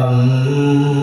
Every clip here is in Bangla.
أما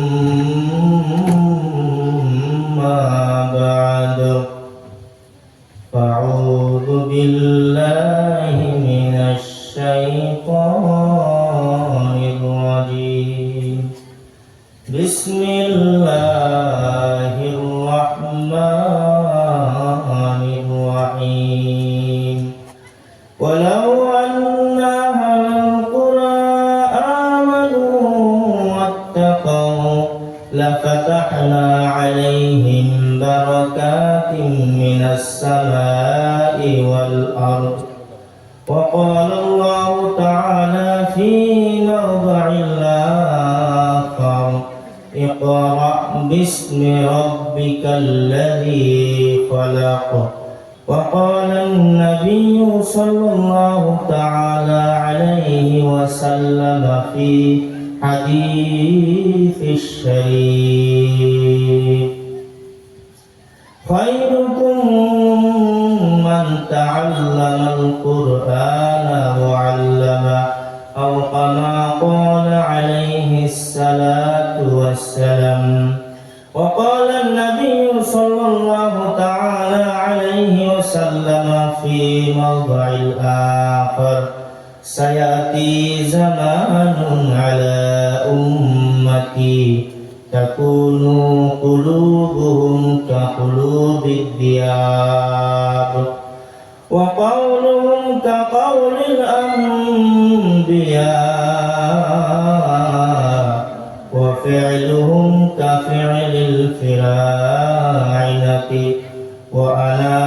اقرأ باسم ربك الذي خلق. وقال النبي صلى الله تعالى عليه وسلم في حديث الشريف. خيركم من تعلم القرآن وعلمه. أو كما قال عليه الصلاة والسلام. وقال النبي صلى الله تعالى عليه وسلم في موضع الآخر سيأتي زمان على أمتي تكون قلوبهم كقلوب الذئاب وقولهم كقول الأنبياء وفعلهم كفعل الفراعنة وأنا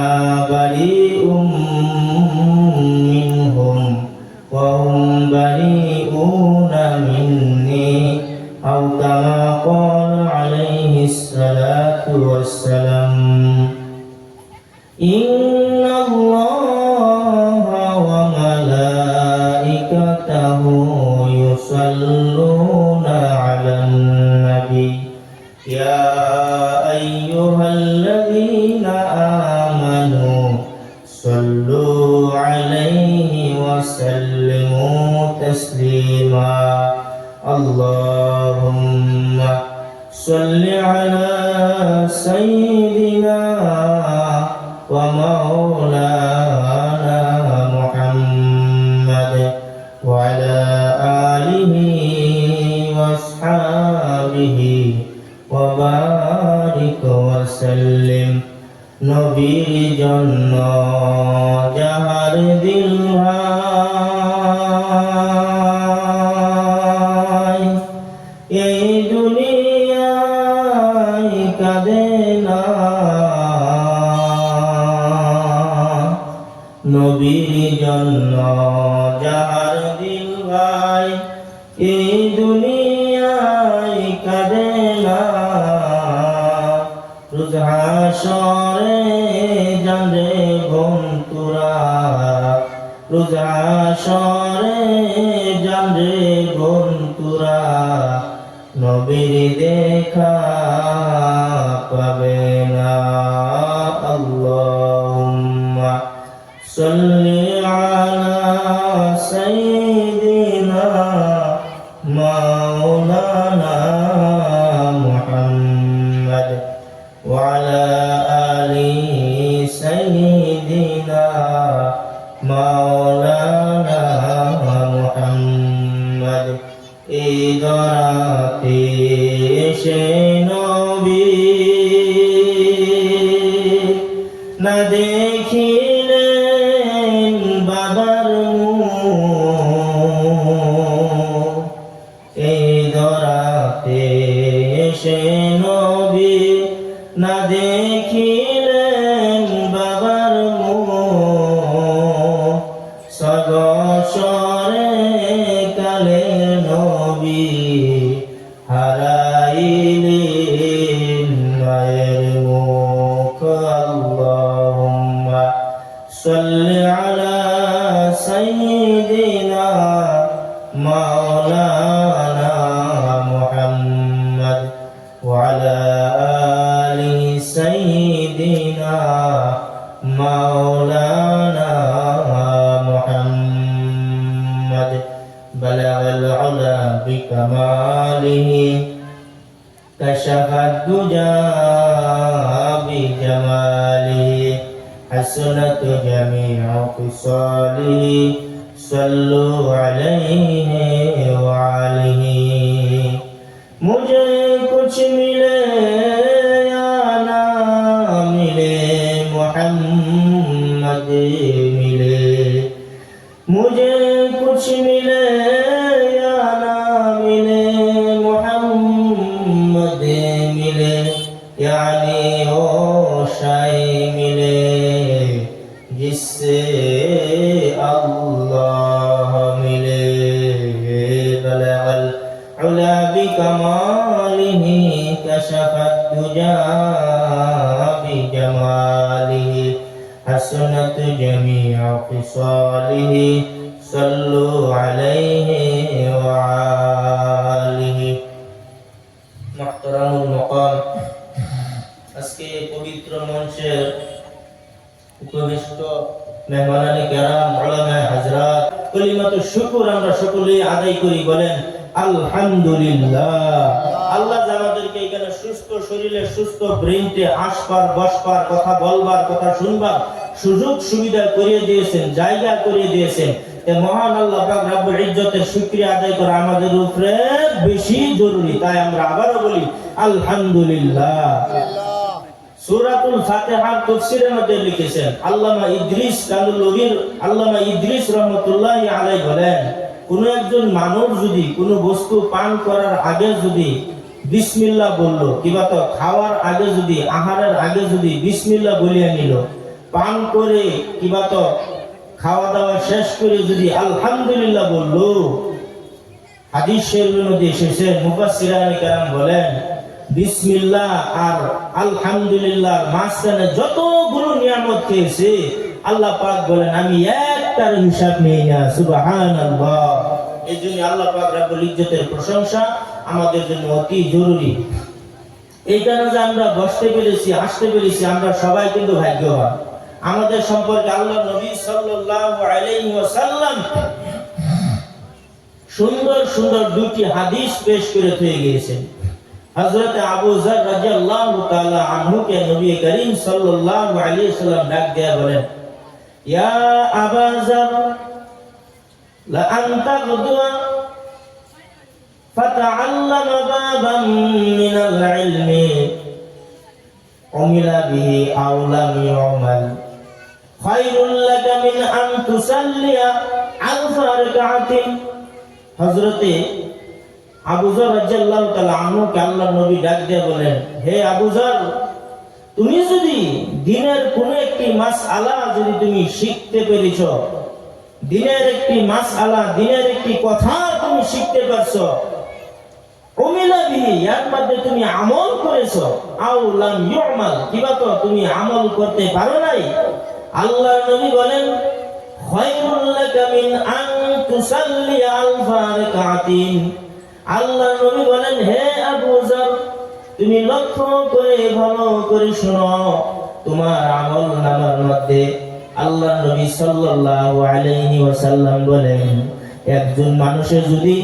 آمنوا صلوا عليه وسلموا تسليما. اللهم صل على سيدنا ومولانا محمد وعلى آله وأصحابه وبارك وسلم. নবীর জন্য যাহার দিল এই দুনিয়ায় কাঁদে না। নবীর জন্য যাহার দিল এই দুনিয়ায় কাঁদে না। রোজ জানে জানে নবীর দেখা পাবে না আল্লাহুম্মা। সাল্লি আলা সাইয়্যিদিনা مولانا محمد إذا راتي مولانا محمد وعلى آله سيدنا مولانا محمد. بلغ العلا بكماله كشف الدجى بجماله حسنت جميع خصاله. صلوا عليه আল্লাহ আমাদেরকে এখানে সুস্থ শরীরে, সুস্থ আসবার, বসবার কথা বলবার, কথা শুনবার সুযোগ, সুবিধা করিয়ে দিয়েছেন, জায়গা করিয়ে দিয়েছেন। মহান আল্লাহ আদায় ইদ্রিস রাহমাতুল্লাহি আলাইহি বলেন কোন একজন মানুষ যদি কোন বস্তু পান করার আগে যদি বিসমিল্লাহ বলল, কিবা তো খাওয়ার আগে যদি, আহারের আগে যদি বিসমিল্লাহ বলিয়া নিল, পান করে কিবা তো খাওয়া দাওয়া শেষ করে যদি আলহামদুলিল্লাহ বলল, হাদিস শরীফের মধ্যে এসেছে, মুফাসসিরানে কেরাম বলেন, বিসমিল্লাহ আর আলহামদুলিল্লাহ মাঝখানে যতগুলো নিয়ামত খেয়েছে, আল্লাহ পাক বলেন, আমি একটার হিসাব নেই না, সুবহানাল্লাহ। এই জন্য আল্লাহ পাক রাব্বুল ইজ্জতের প্রশংসা আমাদের জন্য অতি জরুরি। এই কারণে যে আমরা বসতে পেরেছি আসতে পেরেছি, আমরা সবাই কিন্তু ভাগ্যবান। আমাদের সম্পর্কে আল্লাহ নবী সাল্লাল্লাহু সুন্দর সুন্দর দুটি হাদিস পেশ করে থয়ে গিয়েছেন। হযরত আবু যর রাদিয়াল্লাহু তাআলা আনহুকে নবী করিম সাল্লাল্লাহু আলাইহি ওয়াসাল্লাম ডাক দেয়া বলেন ইয়া আবা যর লা আনতা গুদওয়া فتعلم بابا من العلم عمل به أو لم يعمل خير لك من أن تصلي ألف ركعة হজরতে আবুজর রাজ্লাহ তালা আনুকে আল্লাহ নবী ডাক দিয়ে বলেন হে আবুজর তুমি যদি দিনের কোন একটি মাস আলা যদি তুমি শিখতে পেরেছ, দিনের একটি মাস আলা দিনের একটি কথা তুমি শিখতে পারছ ইয়ার মধ্যে তুমি আমল করেছ, আও লাম ইউমাল, কিবা তো তুমি আমল করতে পারো নাই? আল্লাহ নবী বলেন, খায়রুল লাকা মিন আন তুসাল্লি আলফা রাকাতিন। আল্লাহ নবী বলেন, হে আবু যর তুমি লক্ষ্য করে, ভালো করে শোনো। তোমার আমল নামার মধ্যে আল্লাহ নবী সাল্লাল্লাহু আলাইহি ওয়াসাল্লাম বলেন, একজন মানুষের যদি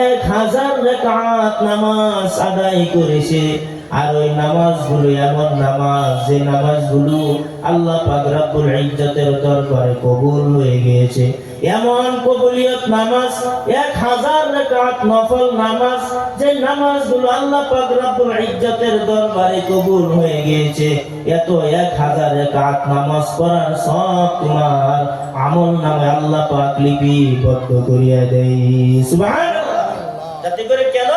এক হাজার রাকাত নামাজ আদায় করেছে আর ওই নামাজগুলো এমন নামাজ, যে নামাজগুলো আল্লাহ পাক ইজ্জতের দরবারে কবুল হয়ে গিয়েছে। এমন কবুলিয়ত নামাজ, এক হাজার রাকাত নফল নামাজ, যে নামাজগুলো আল্লাহ পাক ইজ্জতের দরবারে কবুল হয়ে গিয়েছে। এত এক হাজার রাকাত নামাজ পড়ার সব তোমার, আমল নামে আল্লাহ পাক লিপিবদ্ধ করিয়া দেয়। সুবহানাল্লাহ। যাতে করে কেন?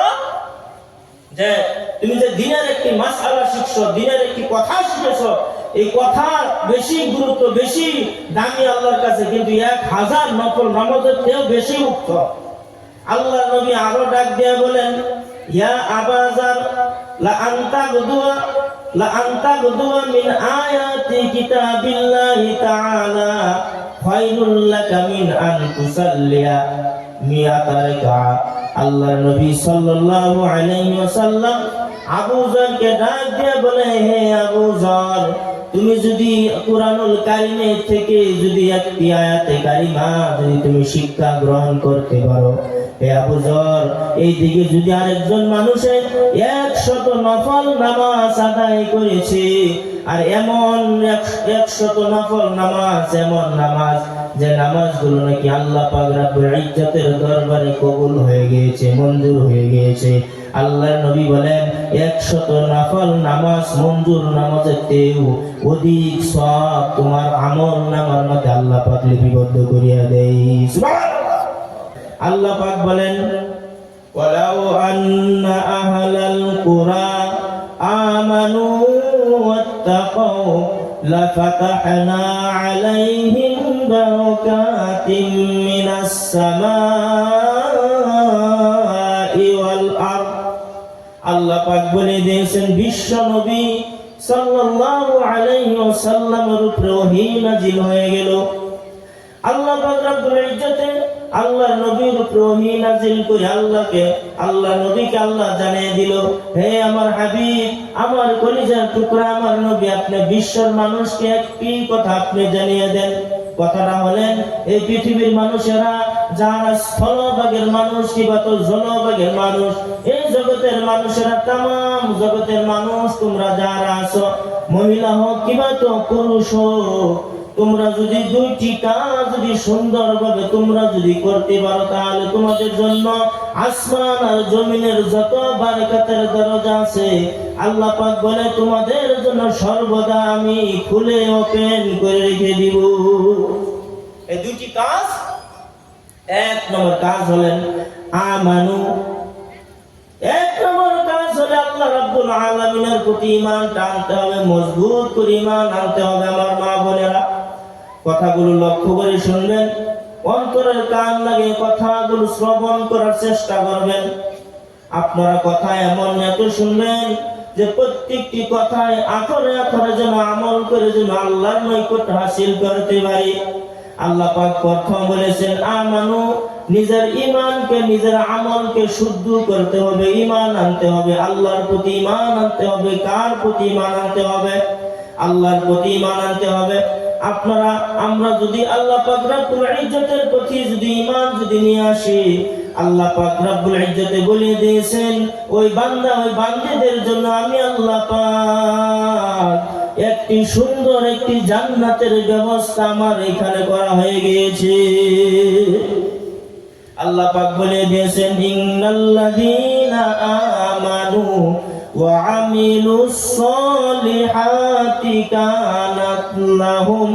যে তুমি যে দিনের একটি মাসআলা শিখছো, দিনের একটি কথা শিখেছো, এই কথা বেশি গুরুত্ব, বেশি দামি আল্লাহর কাছে, কিন্তু এক হাজার নফল নামাজের চেয়েও বেশি উত্তম আল্লাহ নবী আরও ডাক দিয়ে বলেন, ইয়া আবাজার লা আনতা গুদুয়া লা আনতা গুদুয়া মিন আয়াতি কিতাবিল্লাহি তাআলা খায়রুল লাকা মিন আন তুসাল্লিয়া মিয়াতা রাকাত আল্লাহ নবী সাল্লাল্লাহু আলাইহি ওয়াসাল্লাম আবু জারকে ডাক দিয়ে বলে, হে আবু জার, তুমি যদি কোরআনুল কারিমে থেকে যদি একটি আয়াতে কারিমা যদি তুমি শিক্ষা গ্রহণ করতে পারো যদি আরেকজন একশত নফল নামাজ আদায় করেছে, আর এমন একশত নফল নামাজ, এমন নামাজ যে নাকি আল্লাহ দরবারে কবুল হয়ে গিয়েছে, মঞ্জুর হয়ে গিয়েছে আল্লাহর নবী বলেন, একশত নফল নামাজ মঞ্জুর নামাজের তেও অধিক সব তোমার আমল নামার মধ্যে আল্লাহ পাক লিপিবদ্ধ করিয়া দেয়। আল্লাহ পাক বলেন ولو أن أهل القرى آمنوا واتقوا لفتحنا عليهم بركات من السماء والأرض আল্লাহ পাক বলে দিয়েছেন বিশ্ব নবী সাল্লাল্লাহু আলাইহি ওয়াসাল্লামের উপরে ওহী নাজিল হয়ে গেল আল্লাহ পাক রব্বুল ইজ্জতে আল্লাহ নবীর উপরে নাজিল করে, আল্লাহকে, আল্লাহ নবীকে আল্লাহ জানিয়ে দিল, হে আমার হাবিব, আমার কলিজার টুকরা, আমার নবী, আপনি বিশ্বের মানুষকে একটি কথা আপনি জানিয়ে দেন। কথাটা হলেন, এই পৃথিবীর মানুষেরা যারা স্থলভাগের মানুষ কিংবা তো জলভাগের মানুষ, এই জগতের মানুষেরা তাম জগতের মানুষ, তোমরা যারা আছো, মহিলা হোক কিংবা তো পুরুষ হোক তোমরা যদি দুইটি কাজ যদি সুন্দরভাবে তোমরা যদি করতে পারো, তাহলে তোমাদের জন্য আসমান আর জমিনের যত বারকাতের দরজা আছে, আল্লাহ পাক বলে, তোমাদের জন্য সর্বদা আমি খুলে ওপেন করে রেখে দিব। এই দুইটি কাজ, এক নম্বর কাজ হলেন আমানু। এক নম্বর কাজ হলে আল্লাহ রাব্বুল আলামিনের প্রতি ঈমান টানতে হবে, মজবুত করে ঈমান আনতে হবে। আমার মা বোনেরা কথাগুলো লক্ষ্য করে শুনবেন, অন্তরের কান লাগে কথাগুলো শ্রবণ করার চেষ্টা করবেন। আপনারা কথা এমন এত শুনবেন যে প্রত্যেকটি কথায় আখরে আখরে যেন আমল করে যেন আল্লাহর নৈকট্য হাসিল করতে পারি। আল্লাহ পাক প্রথম বলেছেন, আমানু, নিজের ইমানকে নিজের আমলকে শুদ্ধ করতে হবে ইমান আনতে হবে। আল্লাহর প্রতি ইমান আনতে হবে, কার প্রতি ইমান আনতে হবে? আল্লাহর প্রতি ইমান আনতে হবে। আপনারা, আমরা যদি আল্লাহ পাক রব্বুল ইজ্জতের প্রতি যদি ইমান যদি নিয়ে আসি, আল্লাহ পাক রব্বুল ইজ্জতে বলে দিয়েছেন, ওই বান্দা, ওই বান্দীদের জন্য আমি আল্লাহ পাক একটি সুন্দর একটি জান্নাতের ব্যবস্থা আমার এখানে করা হয়ে গিয়েছে। আল্লাহ পাক বলে দিয়েছেন, ইন্নাল্লাযীনা আমানু ওয়া আমিলুস সলিহাতি কানাত লাহুম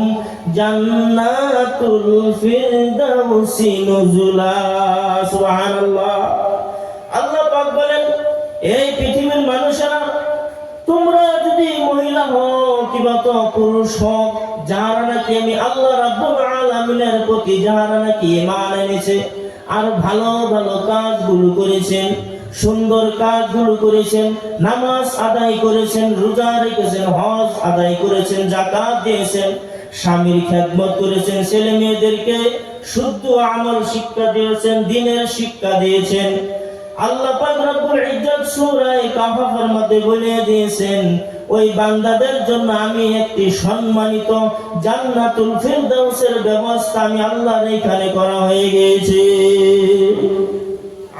জান্নাতুল ফিরদাউসি নুজুলা সুবহানাল্লাহ। আল্লাহ পাক বলেন, এই পৃথিবীর মানুষেরা, তোমরা যদি মহিলা হোক কিংবা তো পুরুষ হোক যারা নাকি আমি আল্লাহ রাব্বুল আলামিনের প্রতি যারা নাকি ঈমান এনেছে, আর ভালো ভালো কাজগুলো করেছেন সুন্দর কাজগুলো করেছেন, নামাজ আদায় করেছেন, রোজা রেখেছেন, হজ আদায় করেছেন, যাকাত দিয়েছেন, স্বামীর খেদমত করেছেন, ছেলে মেয়েদেরকে শুদ্ধ আমল শিক্ষা দিয়েছেন, দিনের শিক্ষা দিয়েছেন। আল্লাহ পাক রব্বুল ইজ্জত সূরা কাহফের মধ্যে বলে দিয়েছেন, ওই বান্দাদের জন্য আমি একটি সম্মানিত জান্নাতুল ফিরদাউসের ব্যবস্থা আমি আল্লাহর এখানে করা হয়ে গিয়েছে।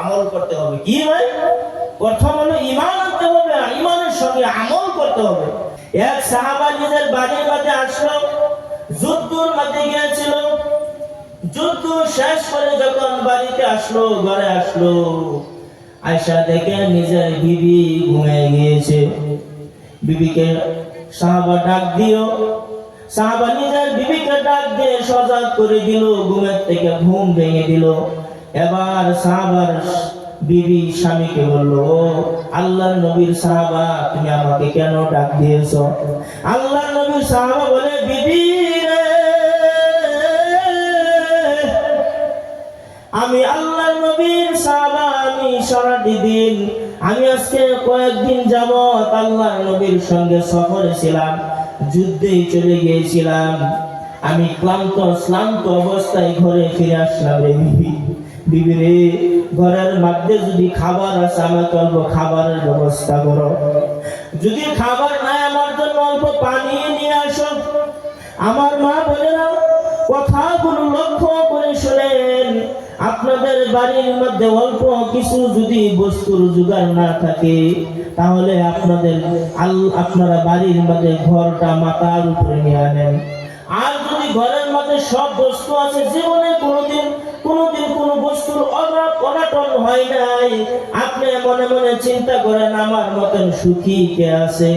আমল করতে হবে। কি ভাই প্রথম হলো ইমান আনতে হবে আর ঈমানের সঙ্গে আমল করতে হবে। এক সাহাবা নিজের বাড়ির মধ্যে আসলো, যুদ্ধর মধ্যে গিয়েছিল। যুদ্ধ শেষ করে যখন বাড়িতে আসলো, ঘরে আসলো, আয়সা দেখে নিজের বিবি ঘুমিয়ে গিয়েছে। বিবিকে সাহাবা ডাক দিও। সাহাবা নিজের বিবিকে ডাক দিয়ে সজাগ করে দিল, ঘুমের থেকে ঘুম ভেঙে দিল। এবার সাহাবার বিবি স্বামীকে বলল আল্লাহ নবীর সাহাবা, তুমি আমাকে কেন ডাক দিয়েছ? আল্লাহ নবীর সাহাবা বলে, বিবি আমি আল্লাহ নবীর সাহাবা, আমি সারাটি দিন, আমি আজকে কয়েকদিন যাবত আল্লাহ নবীর সঙ্গে সফরে ছিলাম যুদ্ধে চলে গিয়েছিলাম। আমি ক্লান্ত শ্রান্ত অবস্থায় ঘরে ফিরে আসলাম রে বিবি। বিবি রে। ঘরের মধ্যে যদি খাবার আছে আমাকে অল্প খাবারের ব্যবস্থা করো। যদি খাবার নাই, আমার জন্য অল্প পানি নিয়ে আসো। আমার মা না কথাগুলো লক্ষ্য করে শোনেন। আপনাদের বাড়ির মধ্যে অল্প কিছু যদি বস্তুর জোগাড় না থাকে, তাহলে আপনাদের আল- আপনারা বাড়ির মধ্যে ঘরটা মাথার উপরে নিয়ে আনেন। আর যদি ঘরের মধ্যে সব বস্তু আছে, জীবনে কোনোদিন কোনোদিন কোনো বস্তুর অভাব অনাটন হয় নাই। আপনি মনে মনে চিন্তা করেন, আমার মতন সুখী কে আছে?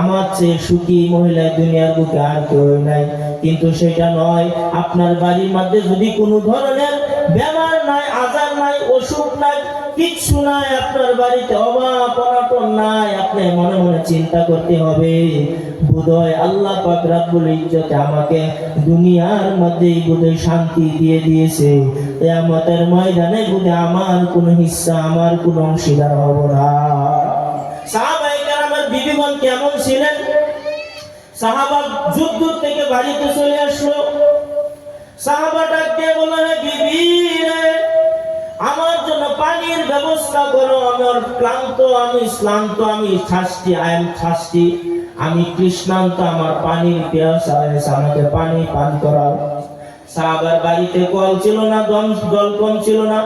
আমার চেয়ে সুখী মহিলা দুনিয়ার বুকে আর কেউ নাই। কিন্তু সেটা নয়, আপনার বাড়ির মধ্যে যদি কোনো ধরনের বেমার নাই আজার নাই, অসুখ নাই, কিচ্ছু নাই, আপনার বাড়িতে অভাব, অনাটন নাই, আপনি মনে মনে চিন্তা করতে হবে। বোধহয় আল্লাহ পাক রাব্বুল ইজ্জতে আমাকে দুনিয়ার মধ্যেই বোধহয় শান্তি দিয়ে দিয়েছে। কিয়ামতের ময়দানে বোধহয় আমার কোনো হিস্সা, আমার কোনো অংশীদার হব না। সাহাবায়ে কেরামের বিবিগণ কেমন ছিলেন? সাহাবা যুদ্ধ থেকে বাড়িতে চলে আসলো। সাহাবা ডাক দিয়ে বলল বিবি আমার জন্য পানির ব্যবস্থা করো আমার ক্লান্ত, আমি শ্রান্ত আমি থাস্তি আই এম থাস্তি আমি কৃষ্ণান্ত, আমার পানির পিয়াসা আমাকে পানি পান করাও। সাহাবার বাড়িতে কল ছিল না দম জল কম ছিল না।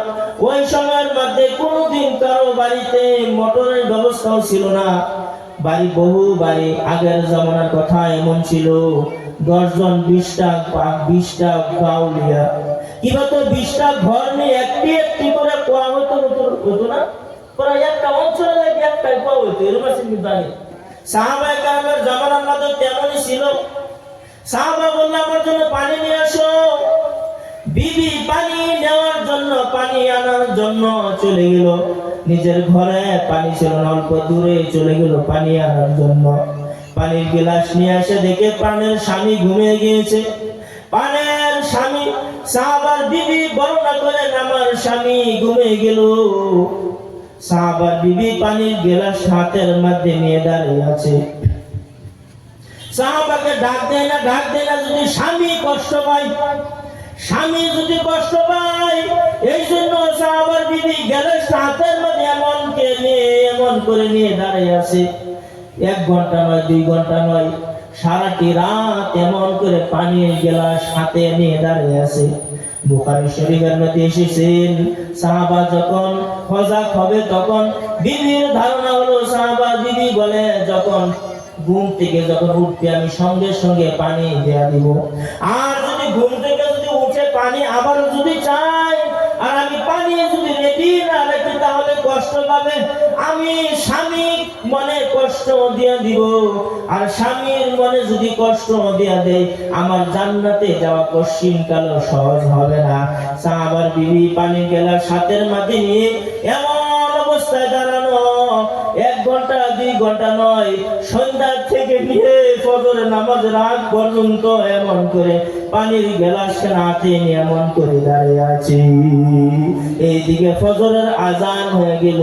ওই সময়ের মধ্যে কোনোদিন কারও বাড়িতে মোটরের ব্যবস্থাও ছিল না। বাড়ি, বহু বাড়ি, আগের জমানার কথা এমন ছিল। দশজন, বিশটা বিশটা গাউলিয়া কিবা তো বিশটা ঘর নিয়ে একটি একটি করে কোয়া হতো হতো না? একটা অঞ্চলে লাগে একটাই কোয়া হতো এরকম কিন্তু জমানার মধ্যে তেমনই ছিল? পানি নিয়ে আসো। বিবি, পানি নেওয়ার জন্য, পানি আনার জন্য চলে গেল। নিজের ঘরে পানি ছিল অল্প দূরে চলে গেল পানি আনার জন্য। পানির গিলাস নিয়ে এসে দেখে পানের স্বামী ঘুমিয়ে গিয়েছে। পানের স্বামী, সাহাবার বিবি বর্ণনা করেন আমার স্বামী ঘুমিয়ে গেল। সাহাবার বিবি পানির গিলাস হাতের মধ্যে নিয়ে দাঁড়িয়ে আছে। সাহাবাকে ডাক দেয় না, ডাক দেয় না, যদি স্বামী কষ্ট পায়, স্বামী যদি কষ্ট পায়, এই জন্য সাহাবার বিবি গেলে হাতের মধ্যে এমন কে নিয়ে, এমন করে নিয়ে দাঁড়িয়ে আছে। এক ঘণ্টা নয়, দুই ঘণ্টা নয়, সারাটি রাত এমন করে পানির গেলাস হাতে নিয়ে দাঁড়িয়ে আছে। বুখারী শরীফের মধ্যে এসেছেন, সাহাবা যখন সজাগ হবে তখন বিবির ধারণা হলো সাহাবা বিবি বলে যখন ঘুম থেকে যখন উঠবে আমি সঙ্গে সঙ্গে পানি দেয়া দিব। আর যদি ঘুম থেকে যদি উঠে পানি আবার যদি চাই, আর আমি পানি কষ্ট পাবে, আমি স্বামী মনে কষ্ট দিয়ে দিব। আর স্বামীর মনে যদি কষ্ট দিয়ে দেয়, আমার জান্নাতে যাওয়া পশ্চিম কাল সহজ হবে না। সাহাবার বিবি পানি গেলার সাথের মাঝে নিয়ে এমন অবস্থায় দাঁড়ানো। এক ঘণ্টা, দুই ঘণ্টা নয়। সন্ধ্যা থেকে নিয়ে ফজর নামাজ রাত পর্যন্ত এমন করে পানির গেলাস হাতে এমন করে দাঁড়িয়ে আছি। এইদিকে ফজরের আজান হয়ে গেল।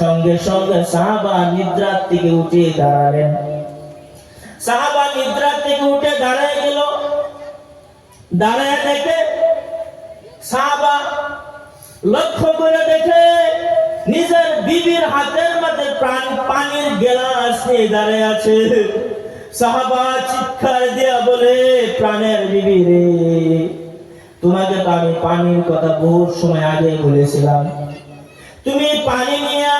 সঙ্গে সঙ্গে সাহাবা নিদ্রার থেকে উঠে দাঁড়ালেন। সাহাবা নিদ্রার থেকে উঠে দাঁড়ায় গেল। দাঁড়ায় দেখে সাহাবা লক্ষ্য করে দেখে নিজের বিবির হাতের মধ্যে প্রাণ পানির গেলাস নিয়ে দাঁড়িয়ে আছে। সাহাবা চিৎকার দেয়া বলে, প্রাণের বিবি রে, তোমাকে তো আমি পানির কথা বহু সময় আগে বলেছিলাম। তুমি পানি নিয়ে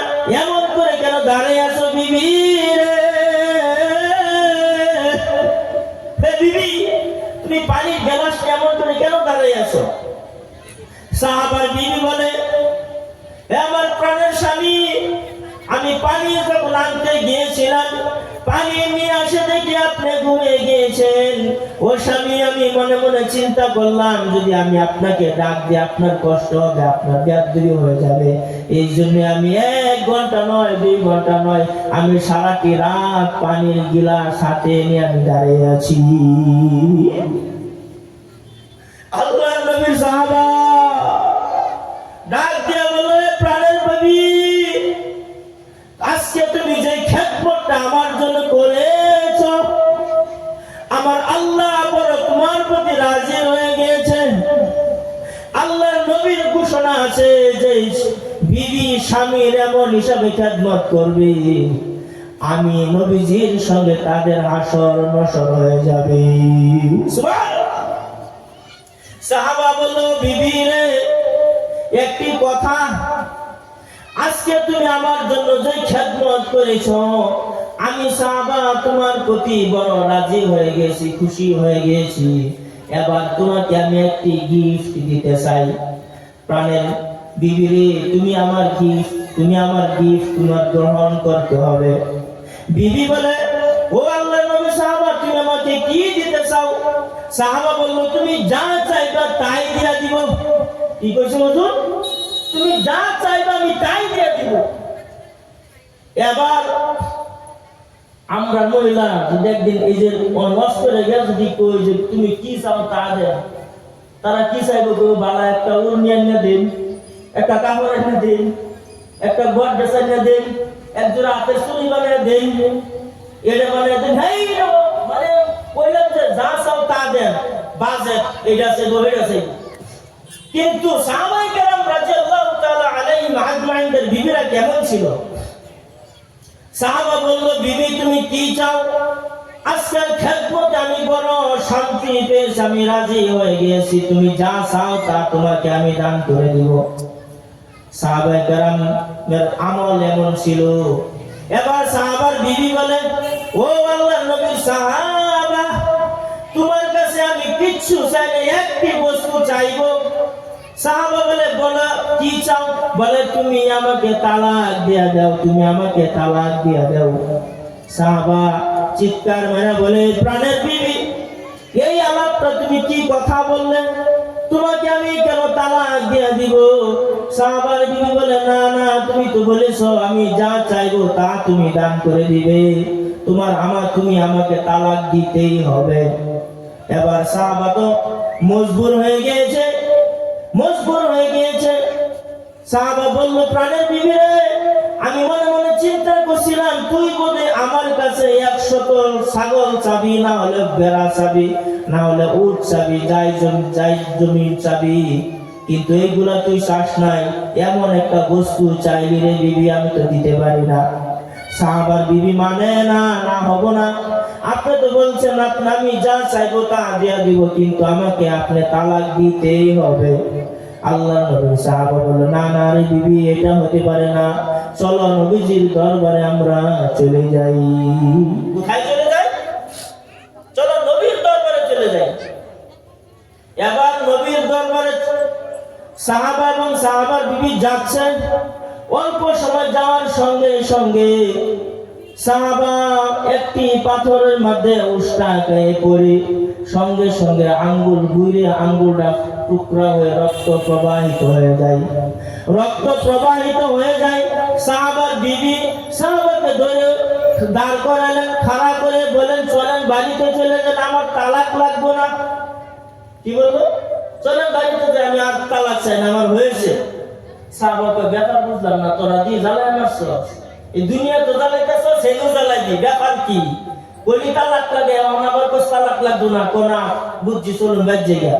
এমন করে কেন দাঁড়িয়ে আছো বিবি রে? বিবি, তুমি পানির গেলাস এমন করে কেন দাঁড়িয়ে আছো? সাহাবার বিবি বলে আমার প্রাণের স্বামী, আমি পানি যখন আনতে গিয়েছিলাম, পানি নিয়ে আসে দেখি আপনি ঘুমিয়ে গিয়েছেন। ও স্বামী, আমি মনে মনে চিন্তা করলাম, যদি আমি আপনাকে ডাক দিই, আপনার কষ্ট হবে, আপনার ব্যাধি হয়ে যাবে। এই জন্য আমি এক ঘণ্টা নয়, দুই ঘণ্টা নয়, আমি সারাটি রাত পানির গিলাস হাতে নিয়ে আমি দাঁড়িয়ে আছি। আল্লাহ নবীর সাহাবা বিবি, স্বামীর এমন হিসাবে খেদমত করবে। আমি নবীজির সঙ্গে তাদের হাসর নসর হয়ে যাবে। সাহাবা বলল, বিবি রে, একটি কথা। আজকে তুমি আমার জন্য যে খেদমত করেছ, আমি সাহাবা তোমার প্রতি বড় রাজি হয়ে গেছি, খুশি হয়ে গেছি। এবার তোমাকে আমি একটি গিফট দিতে চাই। প্রাণের বিবিরে, তুমি আমার গিফট তুমি আমার গিফট তোমার গ্রহণ করতে হবে। বিবি বলে, ও আল্লাহ নবী সাহাবা, তুমি আমাকে কি দিতে চাও? সাহাবা বলল, তুমি যা চাইবা তাই দিয়া দিব। কি কইছো হুজুর তুমি যা চাইবা আমি তাই দিয়ে দিব। এবার আমরা মহিলা, যদি একদিন এই যে নষ্ট করে গেল যদি কই যে, তুমি কি চাও তা দে তারা কি চাইব বালা একটা উড়নি এনে দিন। একটা কাপড় এনে দিন, একটা ঘর ড্রেস এনে দিন একজোড়া হাতে চুরি বানিয়ে দিন। এটা বানিয়ে দিন হেই মানে কইলাম যে, যা চাও তা দেন বাজেট এটা আছে গভীর আছে কিন্তু কেরাম রাদিয়াল্লাহু তাআলা বিবিরা কেমন ছিল? সাহাবা বলল, বিবি, তুমি কি চাও? আজকের খেদমতে আমি বড় শান্তি পেয়েছি, আমি রাজি হয়ে গিয়েছি। তুমি যা চাও তা তোমাকে আমি দান করে দিব। সাহাবাই কেরামের আমল এমন ছিল। এবার সাহাবার বিবি বলে, ও তোমার কাছে আমি কিচ্ছু চাই না একটি বস্তু চাইব। সাহাবা বলে, বলা, কি চাও? বলে, তুমি আমাকে তালাক দিয়া দাও, তুমি আমাকে তালাক দিয়া দাও। সাহাবা চিৎকার মেরে বলে, প্রাণের বিবি, এই আলাপটা তুমি কি কথা বললে? তোমাকে আমি কেন তালাক দিয়া দিব? সাহাবার বিবি বলে, না না, তুমি তো বলেছ, আমি যা চাইব তা তুমি দান করে দিবে। তোমার আমার, তুমি আমাকে তালাক দিতেই হবে। এবার সাহাবা তো মজবুর হয়ে গিয়েছে, মজবুর হয়ে গিয়েছে। সাহাবা বলল, প্রাণের বিবি আমি মনে মনে চিন্তা করছিলাম, তুই বোধে আমার কাছে একশত ছাগল চাবি না হলে বেড়া চাবি। না হলে উট চাবি, যাই জমি, যাই জমির চাবি। কিন্তু এইগুলা তুই চাস নাই, এমন একটা বস্তু চাইলি রে বিবি, আমি তো দিতে পারি না। সাহাবার বিবি মানে না না হব না। আপনি তো বলছেন, আপনি, আমি যা চাইব তা দিয়া দিব, কিন্তু আমাকে আপনি তালাক দিতেই হবে। আল্লাহ নবী সাহাবা বলল, না না রে বিবি, এটা হতে পারে না। চলো নবীজির দরবারে আমরা চলে যাই। কোথায় চলে যাই চলো নবীর দরবারে চলে যাই এবার নবীর দরবারে সাহাবা এবং সাহাবার বিবি যাচ্ছেন অল্প সময় যাওয়ার সঙ্গে সঙ্গে সাহাবা একটি পাথরের মধ্যে উষ্টা গায়ে পড়ে। সঙ্গে সঙ্গে আঙ্গুল ঘুরে আঙ্গুলটা টুকরা হয়ে রক্ত প্রবাহিত হয়ে যায়। রক্ত প্রবাহিত হয়ে যায়। সাহাবার বিবি সাহাবাকে ধরে দাঁড় করালেন, খাড়া করে বলেন চলেন বাড়িতে চলে যান, আমার তালাক লাগবো না। কি বলব? চলেন বাড়িতে যে আমি আর তালাক চাই না, আমার হয়েছে। সাহাবাকে ব্যাপার বুঝলাম না, তোরা দিয়ে জ্বালায় মারছ? এই দুনিয়া তো জ্বালাইতেছ সেগুলো জ্বালাই দিই, ব্যাপার কি? কলি তালাক লাগে আমার কোস তালাক লাগতো না কোনা বুঝছি, চলুন বাজ্যে গিয়া